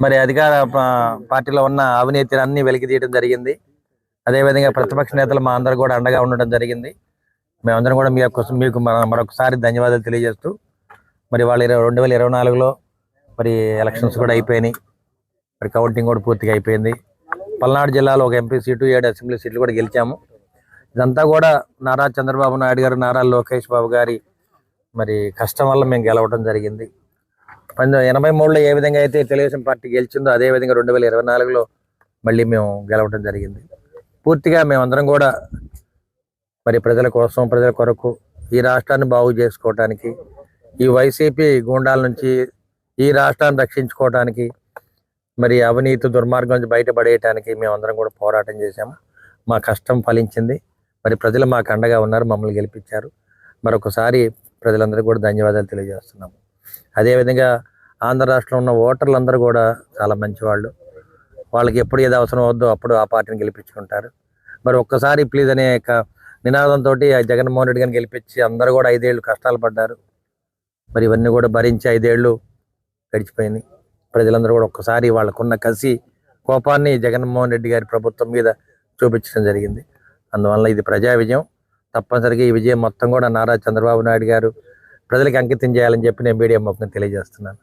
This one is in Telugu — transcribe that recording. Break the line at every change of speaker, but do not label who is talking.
మరి అధికార పార్టీలో ఉన్న అవినీతిని అన్ని వెలికి తీయడం జరిగింది. అదేవిధంగా ప్రతిపక్ష నేతలు మా అందరు కూడా అండగా ఉండడం జరిగింది. మేమందరం కూడా మీ యొక్క మీకు మరొకసారి ధన్యవాదాలు తెలియజేస్తూ మరి వాళ్ళు ఇరవై రెండు వేల ఇరవై నాలుగులో మరి ఎలక్షన్స్ కూడా అయిపోయినాయి. మరి కౌంటింగ్ కూడా పూర్తిగా అయిపోయింది. పల్నాడు జిల్లాలో ఒక ఎంపీ సీటు ఏడు అసెంబ్లీ సీట్లు కూడా గెలిచాము. ఇదంతా కూడా నారా చంద్రబాబు నాయుడు గారు నారా లోకేష్ బాబు గారి మరి కష్టం వల్ల మేము గెలవడం జరిగింది. పంతొమ్మిది ఎనభై మూడులో ఏ విధంగా అయితే తెలుగుదేశం పార్టీ గెలిచిందో అదే విధంగా రెండు వేల ఇరవై నాలుగులో మళ్ళీ మేము గెలవడం జరిగింది. పూర్తిగా మేమందరం కూడా మరి ప్రజల కోసం ప్రజల కొరకు ఈ రాష్ట్రాన్ని బాగు చేసుకోవటానికి ఈ వైసీపీ గూండాల నుంచి ఈ రాష్ట్రాన్ని రక్షించుకోవటానికి మరి అవినీతి దుర్మార్గం నుంచి బయటపడేయటానికి మేమందరం కూడా పోరాటం చేశాము మా కష్టం ఫలించింది. మరి ప్రజలు మాకు అండగా ఉన్నారు మమ్మల్ని గెలిపించారు. మరొకసారి ప్రజలందరికీ కూడా ధన్యవాదాలు తెలియజేస్తున్నాము. అదేవిధంగా ఆంధ్ర రాష్ట్రంలో ఉన్న ఓటర్లందరూ కూడా చాలా మంచివాళ్ళు. వాళ్ళకి ఎప్పుడు ఏది అవసరం వద్దో అప్పుడు ఆ పార్టీని గెలిపించుకుంటారు. మరి ఒక్కసారి ప్లీజ్ అనే యొక్క నినాదంతో జగన్మోహన్ రెడ్డి గారిని గెలిపించి అందరూ కూడా ఐదేళ్ళు కష్టాలు పడ్డారు. మరి ఇవన్నీ కూడా భరించి ఐదేళ్ళు గడిచిపోయినాయి ప్రజలందరూ కూడా ఒక్కసారి వాళ్ళకున్న కసి కోపాన్ని జగన్మోహన్ రెడ్డి గారి ప్రభుత్వం మీద చూపించడం జరిగింది. అందువల్ల ఇది ప్రజా విజయం. తప్పనిసరిగా ఈ విజయం మొత్తం కూడా నారా చంద్రబాబు నాయుడు గారు ప్రజలకు అంకితం చేయాలని చెప్పి నేను మీడియా ముఖంగా తెలియజేస్తున్నాను.